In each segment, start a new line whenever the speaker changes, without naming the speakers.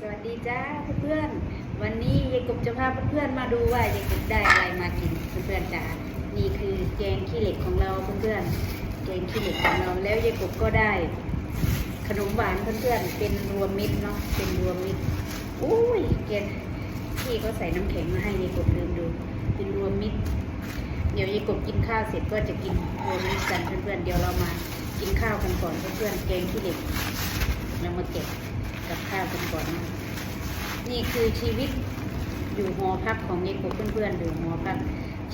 สวัสดีจ้าเพื่อนๆวันนี้ยายกบจะพาเพื่อนๆมาดูว่ายายกบได้อะไรมากินเพื่อนๆจ้านี่คือแกงขี้เหล็กของเราเพื่อนๆแกงขี้เหล็กของเราแล้วยายกบก็ได้ ขนมหวานเพื่อนๆเป็นรวมมิตรเนาะเป็นรวมมิตรอุ้ยเกณพี่เขาใส่น้ำแข็งมาให้ยายกบลืมดู เป็นรวมมิตร เดี๋ยวยายกบกินข้าวเสร็จก็จะกินรวมมิตรกันเพื่อนๆเดี๋ยวเรามากินข้าวกันก่อนเพื่อนๆแกงขี้เหล็กเรามาเก็บ กับข้าวกันก่อน นี่คือชีวิตอยู่หอพักของเยกบเพื่อนๆอยู่หอพัก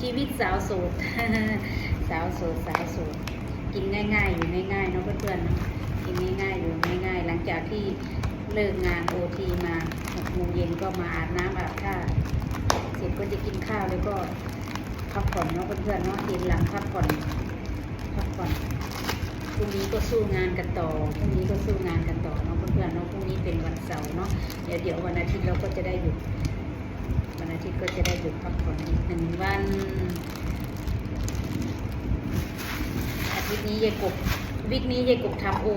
ชีวิตสาวโสด สาวโสดสาวโสดกินง่าย ๆ อยู่ง่ายๆเนาะเพื่อนๆเนาะกินง่ายๆอยู่ง่ายๆ หลังจากที่เลิกงานโอทีมาหกโมงเย็นก็มาอาบน้ำอาบท่าเสร็จก็จะกินข้าวแล้วก็พักผ่อนเนาะเพื่อนๆเนาะเย็นหลังพักผ่อนพักผ่อน รุ่งนี้ก็สู้งานกันต่อพรุ่งนี้ก็สู้งานกันต่อเนาะเพื่อนๆเนาะพรุ่งนี้เป็นวันเสาร์เนาะเดี๋ยวเดี๋ยววันอาทิตย์เราก็จะได้หยุดวันอาทิตย์ก็จะได้หยุดพักผ่อนอีกหนึ่งวันอาทิตย์นี้ยายกบวิกนี้ยายกบทำโอ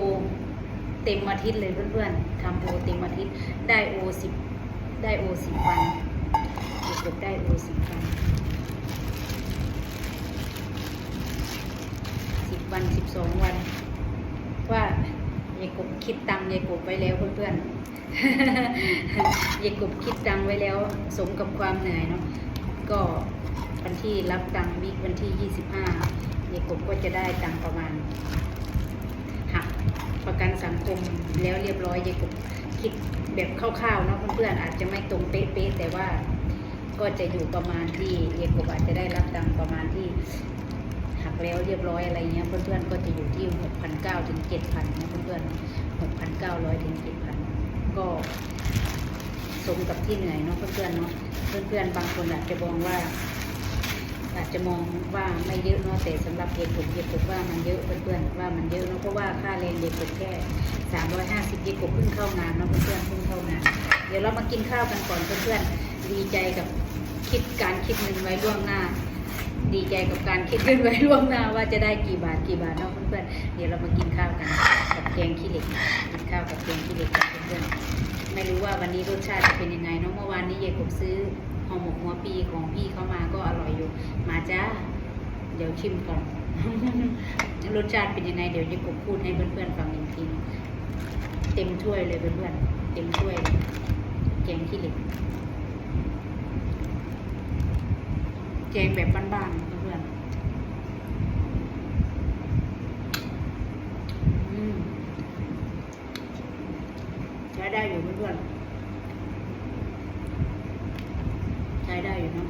เต็มอาทิตย์เลยเพื่อนๆทำโอเต็มอาทิตย์ได้โอสิบได้โอสิบวันยายกบได้โอสิบวันสิบ วันสิบสองวัน ว่ายายกบคิดตังยายกบไว้แล้วเพื่อนๆยายกบคิดตังไว้แล้ว สมกับความเหนื่อยเนาะก็วันที่รับตังวิกวันที่ยี่สิบห้ายายกบก็จะได้ตังประมาณหักประกันสังคมแล้วเรียบร้อยยายกบคิดแบบคร่าวๆเนาะเพื่อนๆอาจจะไม่ตรงเป๊ะๆแต่ว่าก็จะอยู่ประมาณที่ยายกบอาจจะได้รับตังประมาณที่ แล้วเรียบร้อยอะไรเงี้ยเพื่อนๆก็จะอยู่ที่หกพันเก้าถึงเจ็ดพันนะเพื่อนๆหกพันเก้าร้อยถึงเจ็ดพันก็สมกับที่เหนื่อยเนาะเพื่อนๆเนาะเพื่อนๆ บางคนอาจจะมองว่า อาจจะมองว่าไม่เยอะเนาะแต่สำหรับเด็กผมเด็กผมว่ามันเยอะเพื่อนๆว่ามันเยอะเนาะเพราะว่าค่าแรงเด็กผมแค่สามร้อยห้าสิบเด็กผมเพิ่งเข้างานเนาะเพื่อนๆเพิ่งเข้างาน เดี๋ยวเรามากินข้าวกันก่อนเพื่อนๆดีใจกับคิดการคิดเงินไว้ล่วงหน้า ดีใจกับการคิดเงินไว้ล่วงหน้าว่าจะได้กี่บาทกี่บาทเนาะเพื่อนๆเดี๋ยวเรามากินข้าวกันกับแกงขี้เหล็กกินข้าวกับแกงขี้เหล็กกันเพื่อนๆไม่รู้ว่าวันนี้รสชาติจะเป็นยังไงเนาะเมื่อวานนี้ยายกบซื้อห่อหมกหัวปีของพี่เขามาก็อร่อยอยู่มาจ้าเดี๋ยวชิมก่อนรสชาติเป็นยังไงเดี๋ยวยายกบพูดให้เพื่อนๆฟังอีกทีนึงเต็มถ้วยเลยเพื่อนๆเต็มถ้วยแกงขี้เหล็ก แกงแบบบ้านๆเพื่อนใช้ได้อยู่เพื่อนใช้ได้อยู่เนาะ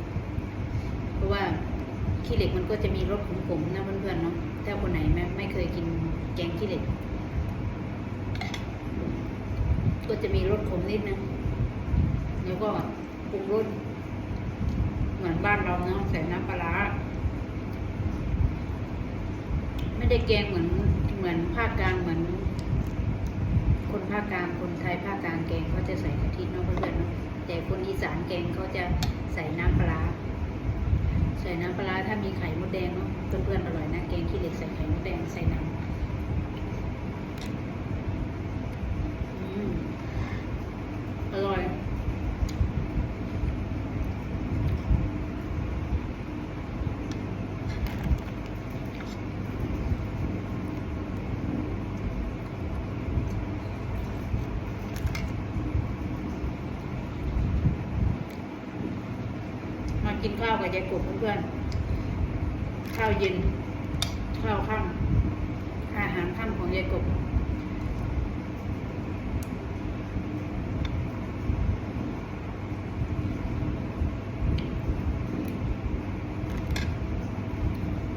เพราะว่าขี้เหล็กมันก็จะมีรสขมๆนะเพื่อนๆเนาะถ้าคนไหนไม่ไม่เคยกินแกงขี้เหล็ก ก็จะมีรสขมนิดนึงแล้วก็ปรุงรส เหมือนบ้านเราเนาะใส่น้ำปลาร้าไม่ได้แกงเหมือนเหมือนภาคกลางเหมือน คนภาคกลางคนไทยภาคกลางแกงเขาจะใส่กะทิเนาะเพื่อนๆเนาะแต่คนอีสานแกงเขาจะใส่น้ำปลาร้าใส่น้ำปลาร้าถ้ามีไข่มดแดงเนาะเพื่อนๆอร่อยนะแกงขี้เหล็กใส่ไข่มดแดงใส่น้ำอืมอร่อย มา กินข้าวกับยายกบเพื่อนๆข้าวเย็น ข้าวค่ำอาหารค่ำของยายกบ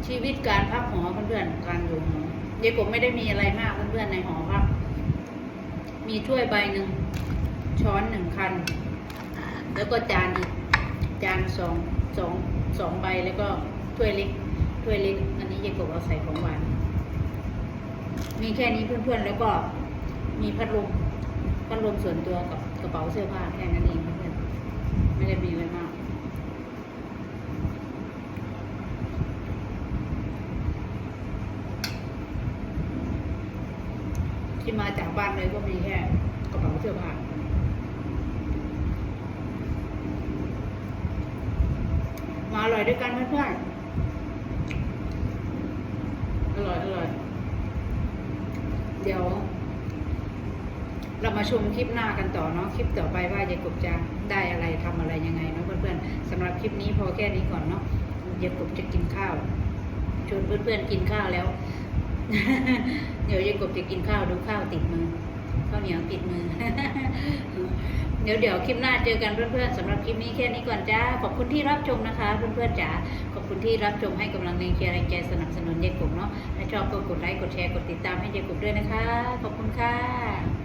ชีวิตการพักหอเพื่อนๆการอยู่หอยายกบไม่ได้มีอะไรมากเพื่อนๆในหอพักมีถ้วยใบหนึ่งช้อนหนึ่งคัน แล้วก็จานอีก จานสองสองสองใบแล้วก็ถ้วยเล็กถ้วยเล็ก อันนี้ยายกบเอาใส่ของหวาน มีแค่นี้เพื่อนๆแล้วก็มีพัดลมพัดลมส่วนตัวกับกระเป๋าเสื้อผ้าแค่นั้นเองเพื่อนๆไม่ได้มีอะไรมากที่มาจากบ้านเลยก็มีแค่กระเป๋าเสื้อผ้า อยด้วยกันเพื่อนๆอร่อยอร่อย เดี๋ยว เรามาชมคลิปหน้ากันต่อเนาะคลิปต่อไปว่ายายกบจะได้อะไรทำอะไรยังไงเนาะเพื่อนๆสำหรับคลิปนี้พอแค่นี้ก่อนเนาะยายกบจะกินข้าวชวนเพื่อนๆกินข้าวแล้ว เดี๋ยวยายกบจะกินข้าวดูข้าวติดมือข้าวเหนียวติดมือ เดี๋ยวเดี๋ยวคลิปหน้าเจอกันเพื่อนๆสำหรับคลิปนี้แค่นี้ก่อนจ้า ขอบคุณที่รับชมนะคะ เพื่อนๆจ๋า ขอบคุณที่รับชมให้กำลังแรงเชียร์แรงใจสนับสนุนยายกบเนาะ ถ้าชอบก็กดไลค์กดแชร์กดติดตามให้ยายกบด้วยนะคะ ขอบคุณค่ะ